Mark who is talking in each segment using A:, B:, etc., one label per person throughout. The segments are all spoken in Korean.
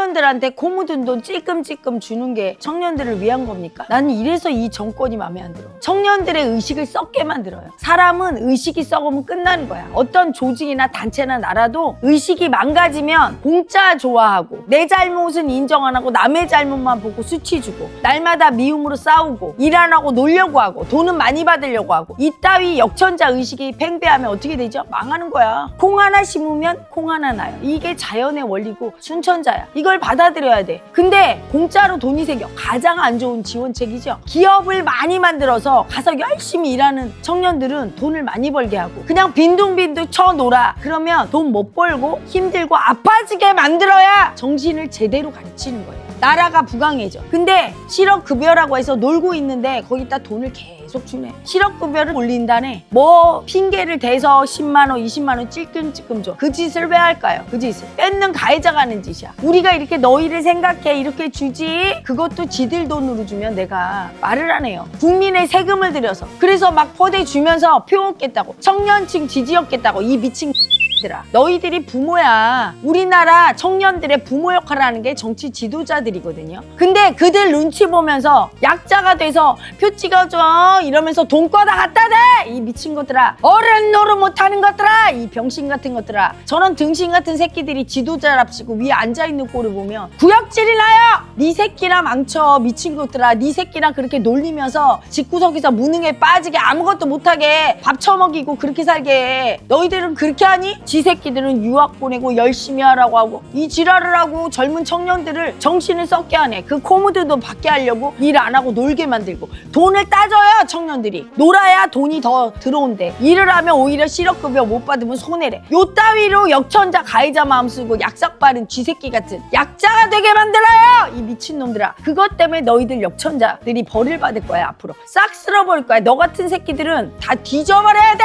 A: 청년들한테 코 묻은 돈 찔끔찔끔 주는 게 청년들을 위한 겁니까? 나는 이래서 이 정권이 마음에 안 들어. 청년들의 의식을 썩게 만들어요. 사람은 의식이 썩으면 끝나는 거야. 어떤 조직이나 단체나 나라도 의식이 망가지면 공짜 좋아하고 내 잘못은 인정 안 하고 남의 잘못만 보고 수치 주고 날마다 미움으로 싸우고 일 안 하고 놀려고 하고 돈은 많이 받으려고 하고 이따위 역천자 의식이 팽배하면 어떻게 되죠? 망하는 거야. 콩 하나 심으면 콩 하나 나요. 이게 자연의 원리고 순천자야. 이걸 받아들여야 돼. 근데 공짜로 돈이 생겨. 가장 안 좋은 지원책이죠. 기업을 많이 만들어서 가서 열심히 일하는 청년들은 돈을 많이 벌게 하고 그냥 빈둥빈둥 쳐 놀아. 그러면 돈 못 벌고 힘들고 아파지게 만들어야 정신을 제대로 가르치는 거예요. 나라가 부강해져. 근데 실업급여라고 해서 놀고 있는데 거기다 돈을 계속 주네. 실업급여를 올린다네. 뭐 핑계를 대서 10만 원, 20만 원 찔끔찔끔 줘. 그 짓을 왜 할까요? 그 짓을. 뺏는 가해자가 하는 짓이야. 우리가 이렇게 너희를 생각해 이렇게 주지. 그것도 지들 돈으로 주면 내가 말을 안 해요. 국민의 세금을 들여서. 그래서 막 퍼대 주면서 표 얻겠다고. 청년층 지지였겠다고. 이 미친 들아 너희들이 부모야. 우리나라 청년들의 부모 역할을 하는 게 정치 지도자들이거든요. 근데 그들 눈치 보면서 약자가 돼서 표 찍어줘 이러면서 돈과다 갖다 대! 이 미친 것들아. 어른 노릇 못하는 것들아. 이 병신 같은 것들아. 저런 등신 같은 새끼들이 지도자랍시고 위에 앉아있는 꼴을 보면 구역질이 나요! 네 새끼나 망쳐 미친 것들아. 네 새끼랑 그렇게 놀리면서 집구석에서 무능에 빠지게 아무것도 못하게 밥 처먹이고 그렇게 살게 해. 너희들은 그렇게 하니? 지 새끼들은 유학 보내고 열심히 하라고 하고 이 지랄을 하고 젊은 청년들을 정신을 썩게 하네. 그 코모드도 받게 하려고 일 안 하고 놀게 만들고 돈을 따져요 청년들이. 놀아야 돈이 더 들어온대. 일을 하면 오히려 실업급여 못 받으면 손해래. 요 따위로 역천자 가해자 마음 쓰고 약삭 바른 쥐새끼 같은 약자가 되게 만들어요 이 미친놈들아. 그것 때문에 너희들 역천자들이 벌을 받을 거야 앞으로. 싹 쓸어버릴 거야. 너 같은 새끼들은 다 뒤져버려야 돼.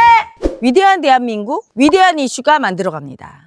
A: 위대한 대한민국, 위대한 이슈가 만들어갑니다.